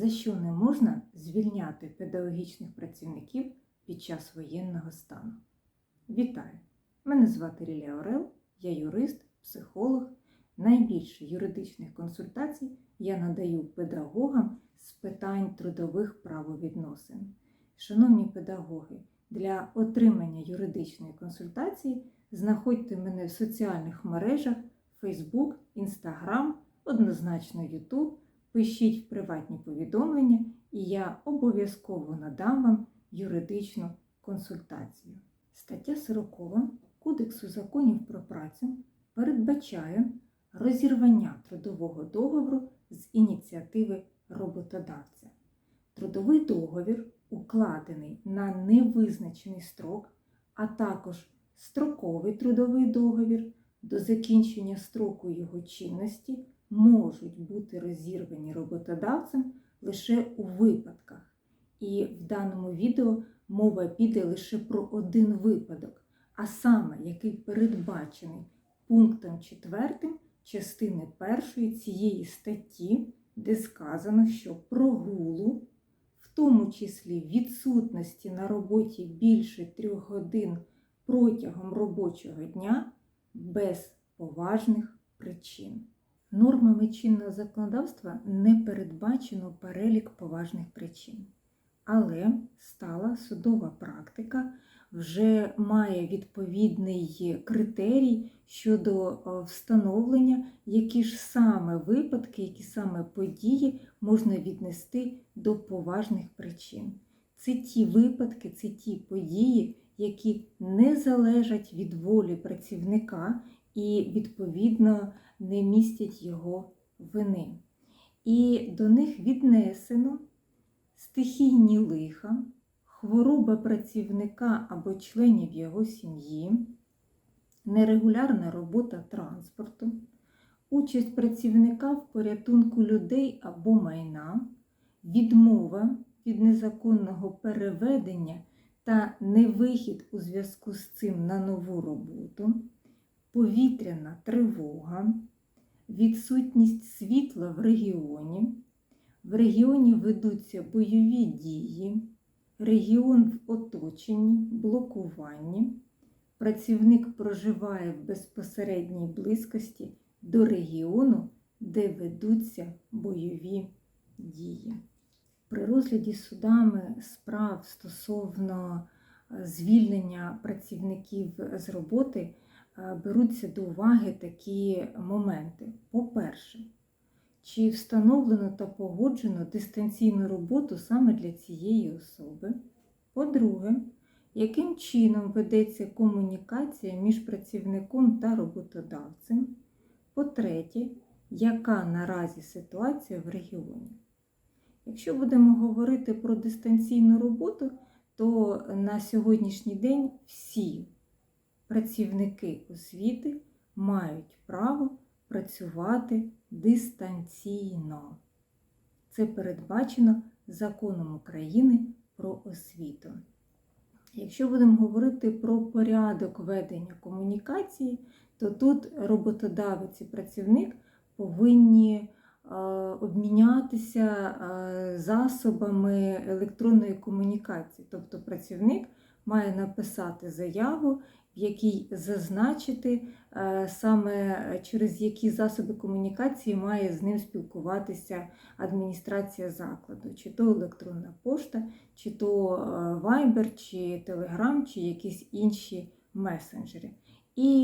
За що не можна звільняти педагогічних працівників під час воєнного стану? Вітаю! Мене звати Рілія Орел, я юрист, психолог. Найбільше юридичних консультацій я надаю педагогам з питань трудових правовідносин. Шановні педагоги, для отримання юридичної консультації знаходьте мене в соціальних мережах Facebook, Instagram, однозначно YouTube. Пишіть в приватні повідомлення, і я обов'язково надам вам юридичну консультацію. Стаття 40 Кодексу законів про працю передбачає розірвання трудового договору з ініціативи роботодавця. Трудовий договір укладений на невизначений строк, а також строковий трудовий договір до закінчення строку його чинності можуть бути розірвані роботодавцем лише у випадках. І в даному відео мова піде лише про один випадок, а саме який передбачений пунктом 4 частини 1 цієї статті, де сказано, що прогулу, в тому числі відсутності на роботі більше трьох годин протягом робочого дня без поважних причин. Нормами чинного законодавства не передбачено перелік поважних причин, але стала судова практика вже має відповідний критерій щодо встановлення, які ж саме випадки, які саме події можна віднести до поважних причин. Це ті випадки, це ті події, які не залежать від волі працівника і, відповідно, не містять його вини. І до них віднесено стихійні лиха, хвороба працівника або членів його сім'ї, нерегулярна робота транспорту, участь працівника в порятунку людей або майна, відмова від незаконного переведення та невихід у зв'язку з цим на нову роботу, повітряна тривога, відсутність світла в регіоні, в регіоні ведуться бойові дії, регіон в оточенні, блокуванні, працівник проживає в безпосередній близькості до регіону, де ведуться бойові дії. При розгляді судами справ стосовно звільнення працівників з роботи беруться до уваги такі моменти. По-перше, чи встановлено та погоджено дистанційну роботу саме для цієї особи? По-друге, яким чином ведеться комунікація між працівником та роботодавцем? По-третє, яка наразі ситуація в регіоні? Якщо будемо говорити про дистанційну роботу, то на сьогоднішній день всі працівники освіти мають право працювати дистанційно. Це передбачено законом України про освіту. Якщо будемо говорити про порядок ведення комунікації, то тут роботодавець і працівник повинні обмінятися засобами електронної комунікації. Тобто працівник має написати заяву, якій зазначити саме через які засоби комунікації має з ним спілкуватися адміністрація закладу, чи то електронна пошта, чи то Viber, чи Telegram, чи якісь інші месенджери. І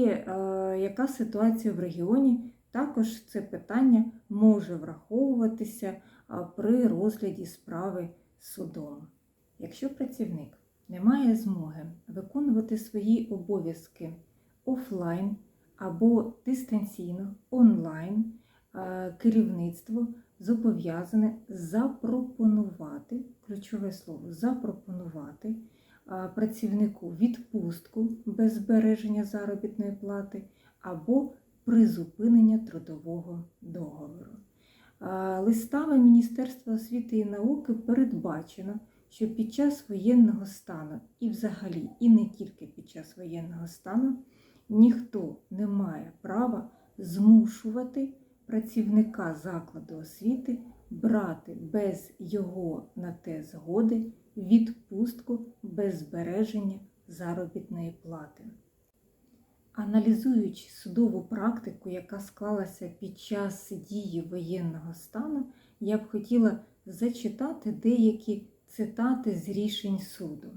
яка ситуація в регіоні? Також це питання може враховуватися при розгляді справи судом. Якщо працівник не має змоги виконувати свої обов'язки офлайн або дистанційно онлайн, керівництво зобов'язане запропонувати, ключове слово, запропонувати працівнику відпустку без збереження заробітної плати або призупинення трудового договору. Листами Міністерства освіти і науки передбачено, що під час воєнного стану і взагалі, і не тільки під час воєнного стану, ніхто не має права змушувати працівника закладу освіти брати без його на те згоди відпустку без збереження заробітної плати. Аналізуючи судову практику, яка склалася під час дії воєнного стану, я б хотіла зачитати деякі цитати з рішень суду.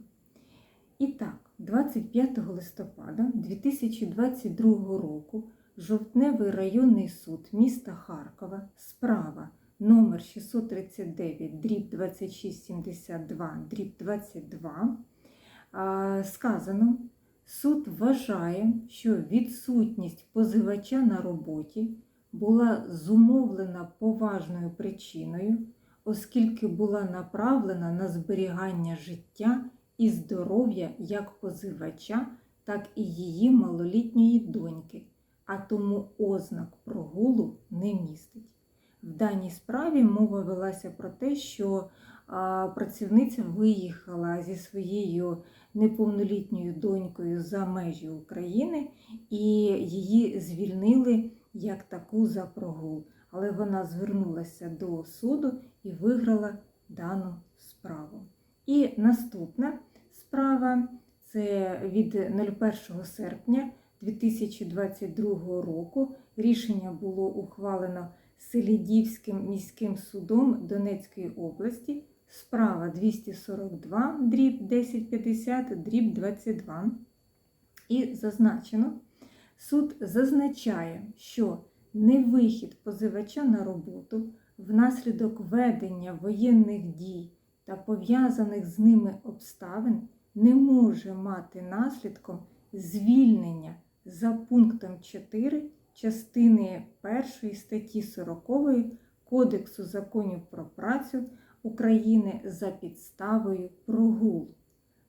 І так, 25 листопада 2022 року Жовтневий районний суд міста Харкова, справа номер 639 дріб 2672 дріб 22 сказано, суд вважає, що відсутність позивача на роботі була зумовлена поважною причиною, оскільки була направлена на зберігання життя і здоров'я як позивача, так і її малолітньої доньки, а тому ознак прогулу не містить. В даній справі мова велася про те, що працівниця виїхала зі своєю неповнолітньою донькою за межі України і її звільнили як таку за прогул. Але вона звернулася до суду і виграла дану справу. І наступна справа це від 01 серпня 2022 року. Рішення було ухвалено Селідівським міським судом Донецької області. Справа 242, дріб 1050, дріб 22. І зазначено, суд зазначає, що невихід позивача на роботу внаслідок ведення воєнних дій та пов'язаних з ними обставин не може мати наслідком звільнення за пунктом 4 частини 1 статті 40 Кодексу законів про працю України за підставою прогулу.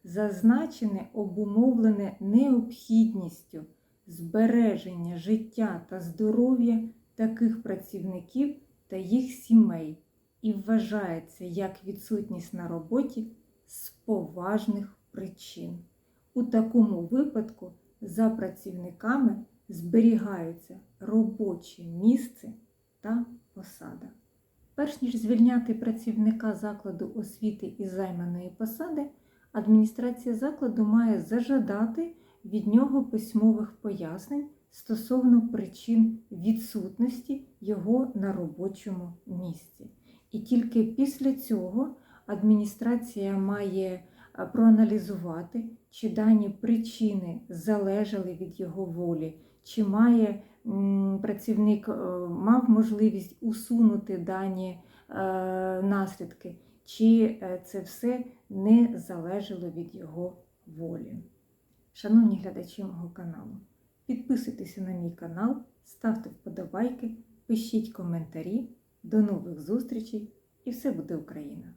Зазначене обумовлене необхідністю збереження життя та здоров'я таких працівників та їх сімей і вважається як відсутність на роботі з поважних причин. У такому випадку за працівниками зберігаються робоче місце та посада. Перш ніж звільняти працівника закладу освіти із займаної посади, адміністрація закладу має зажадати від нього письмових пояснень стосовно причин відсутності його на робочому місці. І тільки після цього адміністрація має е, проаналізувати, чи дані причини залежали від його волі, чи має працівник е, мав можливість усунути дані е, наслідки, чи це все не залежало від його волі. Шановні глядачі мого каналу, підписуйтеся на мій канал, ставте вподобайки, пишіть коментарі. До нових зустрічей і все буде Україна!